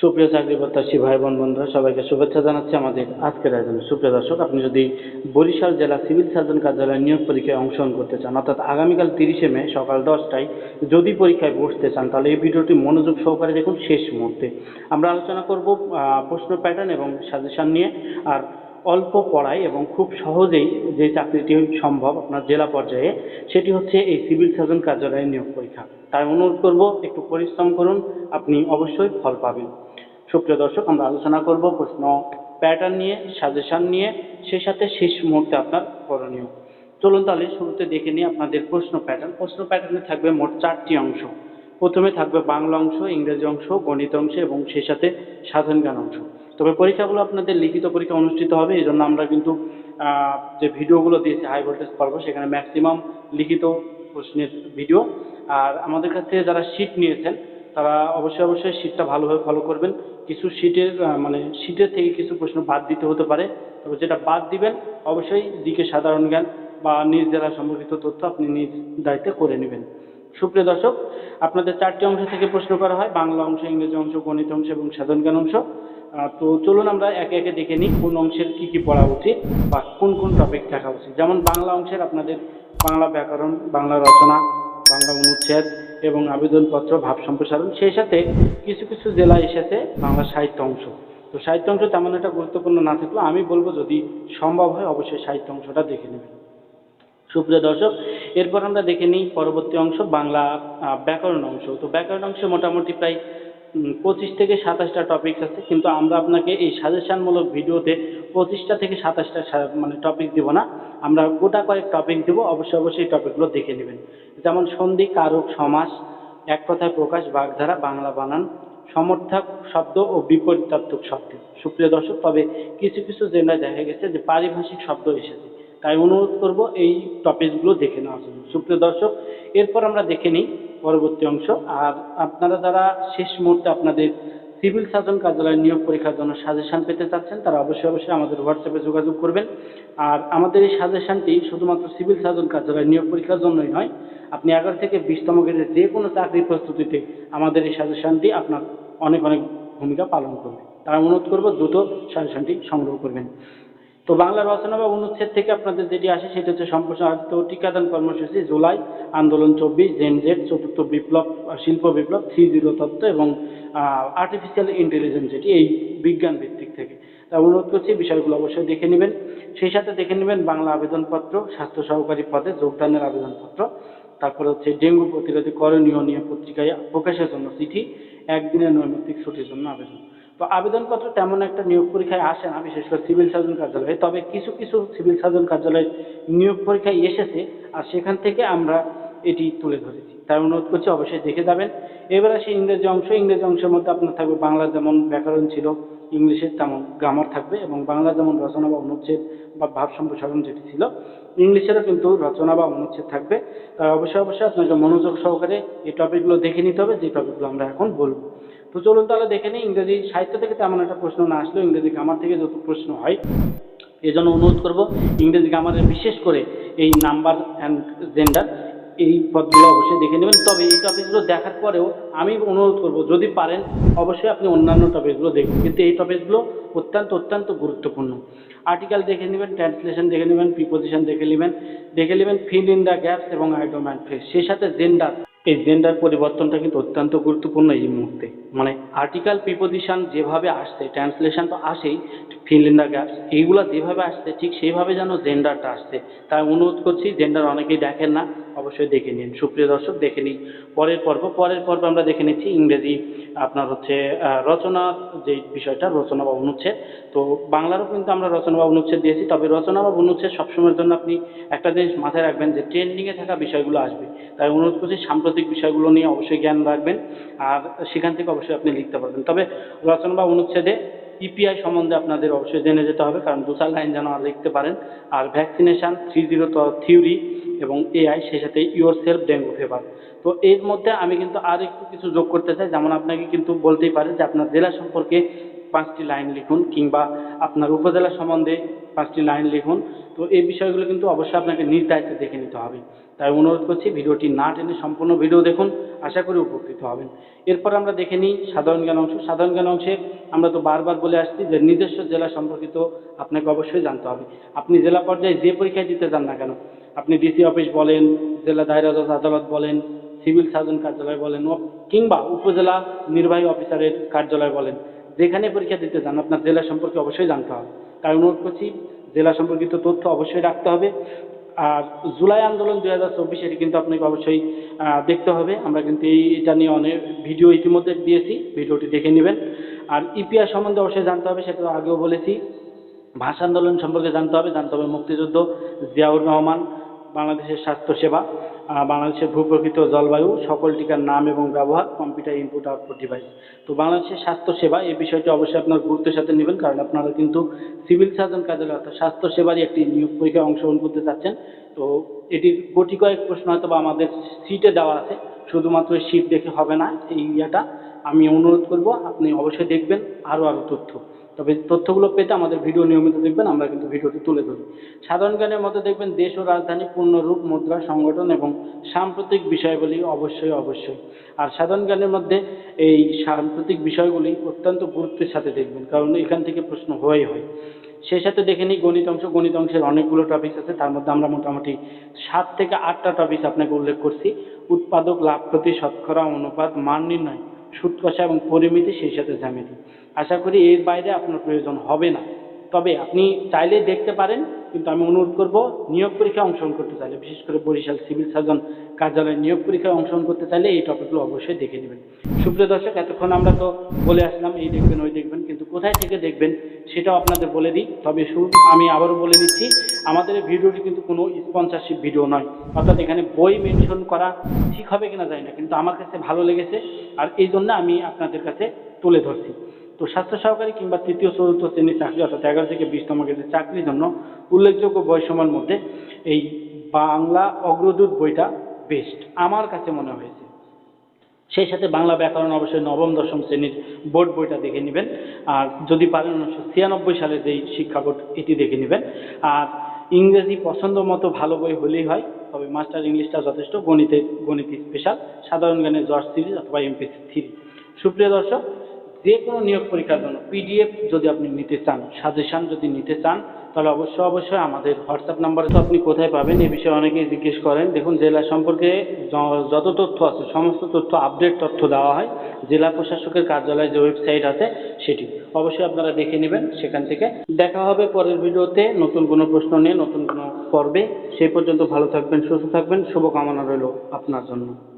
সুপ্রিয় চাকরি প্রত্যাশী ভাই বোন বন্ধুরা, সবাইকে শুভেচ্ছা জানাচ্ছি আমাদের আজকের আয়োজনে সুপ্রিয় দর্শক, আপনি যদি বরিশাল জেলা সিভিল সার্জন কার্যালয়ে নিয়োগ পরীক্ষায় অংশগ্রহণ করতে চান, অর্থাৎ আগামীকাল তিরিশে মে সকাল দশটায় যদি পরীক্ষায় বসতে চান, তাহলে এই ভিডিওটি মনোযোগ সহকারে দেখুন শেষ মুহূর্তে। আমরা আলোচনা করব প্রশ্ন প্যাটার্ন এবং সাজেশন নিয়ে। আর অল্প পড়ায় এবং খুব সহজেই যে চাকরিটি সম্ভব আপনার জেলা পর্যায়ে, সেটি হচ্ছে এই সিভিল সার্জন কার্যালয়ের নিয়োগ পরীক্ষা। তাই অনুরোধ করব, একটু পরিশ্রম করুন, আপনি অবশ্যই ফল পাবেন। সুপ্রিয় দর্শক, আমরা আলোচনা করব প্রশ্ন প্যাটার্ন নিয়ে, সাজেশন নিয়ে সেই সাথে শেষ মুহূর্তে আপনার করণীয়। চলুন তাহলে শুরুতে দেখে নিই আপনাদের প্রশ্ন প্যাটার্ন। প্রশ্ন প্যাটার্নে থাকবে মোট চারটি অংশ। প্রথমে থাকবে বাংলা অংশ, ইংরেজি অংশ, গণিত অংশ এবং সেই সাথে সাধারণ জ্ঞান অংশ। তবে পরীক্ষাগুলো আপনাদের লিখিত পরীক্ষা অনুষ্ঠিত হবে, এই জন্য আমরা কিন্তু যে ভিডিওগুলো দিয়েছি হাই ভোল্টেজ পর্ব, সেখানে ম্যাক্সিমাম লিখিত প্রশ্নের ভিডিও আর আমাদের কাছ যারা শিট নিয়েছেন, তারা অবশ্যই অবশ্যই শিটটা ভালোভাবে ফলো করবেন। কিছু শিটের মানে শিটের থেকে কিছু প্রশ্ন বাদ দিতে হতে পারে। তবে যেটা বাদ দিবেন, অবশ্যই দিকে সাধারণ জ্ঞান বা নিজ জেলা সম্পর্কিত তথ্য আপনি নিজ দায়িত্বে করে নেবেন। সুপ্রিয় দর্শক, আপনাদের চারটি অংশ থেকে প্রশ্ন করা হয়, বাংলা অংশ, ইংরেজি অংশ, গণিত অংশ এবং সাধারণ জ্ঞান অংশ। তো চলুন আমরা একে একে দেখে নিই কোন অংশের কি কি পড়া উচিত বা কোন কোন টপিক থাকা উচিত। যেমন বাংলা অংশের আপনাদের বাংলা ব্যাকরণ, বাংলা রচনা, বাংলা অনুচ্ছেদ এবং আবেদনপত্র, ভাব সম্প্রসারণ, সেই সাথে কিছু কিছু জেলায় এসেছে বাংলা সাহিত্য অংশ। তো সাহিত্য অংশ তেমন একটা গুরুত্বপূর্ণ না থাকলেও আমি বলব যদি সম্ভব হয় অবশ্যই সাহিত্য অংশটা দেখে নেবেন। সুপ্রিয় দর্শক, এরপর আমরা দেখে নিই পরবর্তী অংশ, বাংলা ব্যাকরণ অংশ। তো ব্যাকরণ অংশে মোটামুটি প্রায় পঁচিশ থেকে সাতাশটা টপিক আছে, কিন্তু আমরা আপনাকে এই সাজেশনমূলক ভিডিওতে পঁচিশটা থেকে সাতাশটা মানে টপিক দিব না। আমরা গোটা কয়েক টপিক দেবো, অবশ্যই অবশ্যই টপিকগুলো দেখে নেবেন। যেমন সন্ধি, কারক, সমাস, এক কথায় প্রকাশ, বাগধারা, বাংলা বানান, সমর্থক শব্দ ও বিপরীতাত্মক শব্দ। সুপ্রিয় দর্শক, তবে কিছু কিছু জেলায় দেখা গেছে যে পারিভাষিক শব্দ এসেছে। তাই অনুরোধ করব এই টপিকগুলো দেখে নেওয়ার জন্য। সুপ্রিয় দর্শক, এরপর আমরা দেখে নিই পরবর্তী অংশ। আর আপনারা যারা শেষ মুহূর্তে আপনাদের সিভিল সার্জন কার্যালয়ের নিয়োগ পরীক্ষার জন্য সাজেশন পেতে চাচ্ছেন, তারা অবশ্যই অবশ্যই আমাদের হোয়াটসঅ্যাপে যোগাযোগ করবেন। আর আমাদের এই সাজেশনটি শুধুমাত্র সিভিল সার্জন কার্যালয়ের নিয়োগ পরীক্ষার জন্যই নয়, আপনি এগারো থেকে বিশতম গ্রেডের যে কোনো চাকরির প্রস্তুতিতে আমাদের এই সাজেশনটি আপনার অনেক অনেক ভূমিকা পালন করবে। তাই অনুরোধ করব দ্রুত সাজেশনটি সংগ্রহ করবেন। তো বাংলা রচনা বা অনুচ্ছেদ থেকে আপনাদের যেটি আসে সেটা হচ্ছে সম্প্রসারিত টিকাদান কর্মসূচি, জুলাই আন্দোলন চব্বিশ জেনজেড চতুর্থ বিপ্লব শিল্প বিপ্লব, থ্রি জিরো তত্ত্ব এবং আর্টিফিশিয়াল ইন্টেলিজেন্স যেটি এই বিজ্ঞান ভিত্তিক থেকে। তা অনুরোধ করছি বিষয়গুলো অবশ্যই দেখে নেবেন। সেই সাথে দেখে নেবেন বাংলা আবেদনপত্র, স্বাস্থ্য সহকারী পদে যোগদানের আবেদনপত্র। তারপরে হচ্ছে ডেঙ্গু প্রতিরোধী করণীয় নিয়ে পত্রিকায় প্রকাশের জন্য চিঠি, একদিনের নৈমিত্তিক ছুটির জন্য আবেদন। তো আবেদনপত্র তেমন একটা নিয়োগ পরীক্ষায় আসে না, বিশেষ করে সিভিল সার্জন কার্যালয়ে। তবে কিছু কিছু সিভিল সার্জন কার্যালয়ে নিয়োগ পরীক্ষায় এসেছে, আর সেখান থেকে আমরা এটি তুলে ধরেছি। তাই অনুরোধ করছি, অবশ্যই দেখে যাবেন। এবার আসি ইংরেজি অংশ। ইংরেজি অংশের মধ্যে আপনার থাকবে বাংলা যেমন ব্যাকরণ ছিল ইংলিশের তেমন গ্রামার থাকবে এবং বাংলা যেমন রচনা বা অনুচ্ছেদ বা ভাব সম্প্রসারণ যেটি ছিল, ইংলিশেরও কিন্তু রচনা বা অনুচ্ছেদ থাকবে। তাই অবশ্যই অবশ্যই আপনাকে মনোযোগ সহকারে এই টপিকগুলো দেখে নিতে হবে যে টপিকগুলো আমরা এখন বলব। তো চলুন তাহলে দেখে নিই, ইংরেজি সাহিত্য থেকে তেমন একটা প্রশ্ন না আসলেও ইংরেজি গ্রামার থেকে যত প্রশ্ন হয়, এজন্য অনুরোধ করব ইংরেজি গ্রামারের বিশেষ করে এই নাম্বার অ্যান্ড জেন্ডার এই পদগুলো অবশ্যই দেখে নেবেন। তবে এই টপিকগুলো দেখার পরেও আমি অনুরোধ করব, যদি পারেন, অবশ্যই আপনি অন্যান্য টপিকগুলো দেখবেন কিন্তু এই টপিকগুলো অত্যন্ত অত্যন্ত গুরুত্বপূর্ণ। আর্টিকেল দেখে নেবেন ট্রান্সলেশন দেখে নেবেন প্রিপোজিশন দেখে নেবেন দেখে নেবেন ফিল ইন দ্য গ্যাপস এবং আইডম অ্যান্ড ফেস সেই সাথে জেন্ডার এই জেন্ডার পরিবর্তনটা কিন্তু অত্যন্ত গুরুত্বপূর্ণ এই মুহূর্তে। মানে আর্টিকেল প্রিপোজিশন যেভাবে আসছে ট্রান্সলেশন তো আসেই ফিল দ্য গ্যাপস এইগুলো যেভাবে আসছে ঠিক সেইভাবে যেন জেন্ডারটা আসছে। তাই অনুরোধ করছি জেন্ডার অনেকেই দেখেন না অবশ্যই দেখে নিন। সুপ্রিয় দর্শক দেখে নিন পরের পর্ব। পরের পর্ব আমরা দেখে নিচ্ছি ইংরেজি আপনার হচ্ছে আহ, রচনার যে বিষয়টা রচনা বা অনুচ্ছেদ। তো বাংলারও কিন্তু আমরা রচনা বা অনুচ্ছেদ দিয়েছি তবে রচনা বা অনুচ্ছেদ সবসময়ের জন্য আপনি একটা জিনিস মাথায় রাখবেন যে ট্রেন্ডিংয়ে থাকা বিষয়গুলো আসবে। তাই অনুরোধ করছি সাম্প্রতিক বিষয়গুলো নিয়ে অবশ্যই জ্ঞান রাখবেন আর সেখান থেকে অবশ্যই আপনি লিখতে পারবেন। তবে রচনা বা অনুচ্ছেদে ইপিআই সম্বন্ধে আপনাদের অবশ্যই জেনে যেতে হবে, কারণ দু চার লাইন যেন আর লিখতে পারেন। আর ভ্যাকসিনেশন থ্রি জিরো থিওরি এবং এআই সেই সাথে ইউর সেলফ ডেঙ্গু ফেভার তো এর মধ্যে আমি কিন্তু আর একটু কিছু যোগ করতে চাই, যেমন আপনাকে কিন্তু বলতেই পারে যে আপনার জেলা সম্পর্কে পাঁচটি লাইন লিখুন কিংবা আপনার উপজেলা সম্বন্ধে পাঁচটি লাইন লিখুন। তো এই বিষয়গুলো কিন্তু অবশ্যই আপনাকে নিজ দায়িত্বে দেখে নিতে হবে। তাই অনুরোধ করছি ভিডিওটি না টেনে সম্পূর্ণ ভিডিও দেখুন, আশা করি উপকৃত হবেন। এরপর আমরা দেখে নিই সাধারণ জ্ঞান অংশ। সাধারণ জ্ঞান অংশে আমরা তো বারবার বলে আসছি যে নিজস্ব জেলা সম্পর্কিত আপনাকে অবশ্যই জানতে হবে। আপনি জেলা পর্যায়ে যে পরীক্ষায় দিতে যান না কেন? আপনি ডিসি অফিস বলেন, জেলা দায়রা জজ আদালত বলেন সিভিল সার্জন কার্যালয় বলেন, কিংবা উপজেলা নির্বাহী অফিসারের কার্যালয় বলেন। যেখানে পরীক্ষা দিতে যান, আপনার জেলা সম্পর্কে অবশ্যই জানতে হবে। তাই অনুরোধ করছি জেলা সম্পর্কিত তথ্য অবশ্যই রাখতে হবে। আর জুলাই আন্দোলন দুই হাজার চব্বিশ, এটি কিন্তু আপনাকে অবশ্যই দেখতে হবে। আমরা কিন্তু এই, এটা নিয়ে অনেক ভিডিও ইতিমধ্যে দিয়েছি, ভিডিওটি দেখে নেবেন। আর ইপিআর সম্বন্ধে অবশ্যই জানতে হবে, সেটা আগেও বলেছি। ভাষা আন্দোলন সম্পর্কে জানতে হবে জানতে হবে মুক্তিযুদ্ধ, জিয়াউর রহমান বাংলাদেশের স্বাস্থ্যসেবা বাংলাদেশের ভূপ্রকৃত জলবায়ু, সকল টিকার নাম এবং ব্যবহার, কম্পিউটার ইনপুট আউটপুট ডিভাইস তো বাংলাদেশের স্বাস্থ্যসেবা, এই বিষয়টি অবশ্যই আপনার গুরুত্বের সাথে নেবেন, কারণ আপনারা কিন্তু সিভিল সার্জন কার্যালয় অর্থাৎ স্বাস্থ্যসেবারই একটি নিয়োগ পরীক্ষায় অংশগ্রহণ করতে চাচ্ছেন। তো এটির কোটি কয়েক প্রশ্ন হয়তো বা আমাদের সিটে দেওয়া আছে, শুধুমাত্র সিট দেখে হবে না, এই ইয়েটা। আমি অনুরোধ করব, আপনি অবশ্যই দেখবেন আরও আরও তথ্য। তবে তথ্যগুলো পেতে আমাদের ভিডিও নিয়মিত দেখবেন, আমরা কিন্তু ভিডিওটি তুলে ধরি। সাধারণ জ্ঞানের মধ্যে দেখবেন, দেশ ও রাজধানী পূর্ণরূপ মুদ্রা, সংগঠন এবং সাম্প্রতিক বিষয়গুলি অবশ্যই অবশ্যই। আর সাধারণ জ্ঞানের মধ্যে এই সাম্প্রতিক বিষয়গুলি অত্যন্ত গুরুত্বের সাথে দেখবেন, কারণ এখান থেকে প্রশ্ন হয়েই হয়। সেই সাথে দেখে নিই, গণিত অংশ, গণিত অংশের অনেকগুলো টপিক আছে, তার মধ্যে আমরা মোটামুটি সাত থেকে আটটা টপিক আপনাকে উল্লেখ করছি। উৎপাদক, লাভ, প্রতি, শতকরা, অনুপাত, মান নির্ণয়। সুদ কষা এবং পরিমিতি সেই সাথে জ্যামিতি। আশা করি এর বাইরে আপনার প্রয়োজন হবে না। তবে আপনি চাইলে দেখতে পারেন, কিন্তু আমি অনুরোধ করব, নিয়োগ পরীক্ষায় অংশগ্রহণ করতে চাইলে, বিশেষ করে বরিশাল সিভিল সার্জন কার্যালয়ে নিয়োগ পরীক্ষায় অংশগ্রহণ করতে চাইলে এই টপিকগুলো অবশ্যই দেখে নেবেন। সুপ্রিয় দর্শক, এতক্ষণ আমরা তো বলে আসলাম, এই দেখবেন, ওই দেখবেন, কিন্তু কোথায় থেকে দেখবেন সেটাও আপনাদের বলে দিই। তবে শুরু, আমি আবারও বলে দিচ্ছি আমাদের এই ভিডিওটি কিন্তু কোনো স্পন্সরশিপ ভিডিও নয়। অর্থাৎ এখানে বই মেনশন করা ঠিক হবে কিনা জানি না, কিন্তু আমার কাছে ভালো লেগেছে। আর এই জন্য আমি আপনাদের কাছে তুলে ধরছি। তো স্বাস্থ্য সহকারী কিংবা তৃতীয়, চতুর্থ শ্রেণির চাকরি অর্থাৎ এগারো থেকে বিশতম গ্রেডের চাকরির জন্য উল্লেখযোগ্য বয়সীমার মধ্যে এই বাংলা অগ্রদূত বইটা বেস্ট আমার কাছে মনে হয়েছে। সেই সাথে বাংলা ব্যাকরণ অবশ্যই নবম, দশম শ্রেণির বোর্ড বইটা দেখে নেবেন। আর যদি পারেন উনিশশো ছিয়ানব্বই সালের যেই শিক্ষা বোর্ড এটি দেখে নেবেন। আর ইংরেজি পছন্দ মতো ভালো বই হলেই হয় তবে মাস্টার ইংলিশটা যথেষ্ট, গণিতে, গণিত স্পেশাল সাধারণ জ্ঞানের জর্জ সিরিজ অথবা এমপিসি থ্রি সুপ্রিয় দর্শক যে কোনো নিয়োগ পরীক্ষার জন্য পিডিএফ যদি আপনি নিতে চান সাজেশন যদি নিতে চান, তাহলে অবশ্যই অবশ্যই আমাদের হোয়াটসঅ্যাপ নাম্বারে তো আপনি কোথায় পাবেন, এ বিষয়ে অনেকেই জিজ্ঞেস করেন। দেখুন, জেলা সম্পর্কে যত তথ্য আছে, সমস্ত তথ্য আপডেট তথ্য দেওয়া হয়। জেলা প্রশাসকের কার্যালয়ে যে ওয়েবসাইট আছে সেটি অবশ্যই আপনারা দেখে নেবেন, সেখান থেকে। দেখা হবে পরের ভিডিওতে। নতুন কোনো প্রশ্ন নিয়ে, নতুন কোনো পর্বে। সেই পর্যন্ত ভালো থাকবেন, সুস্থ থাকবেন। শুভকামনা রইল আপনার জন্য।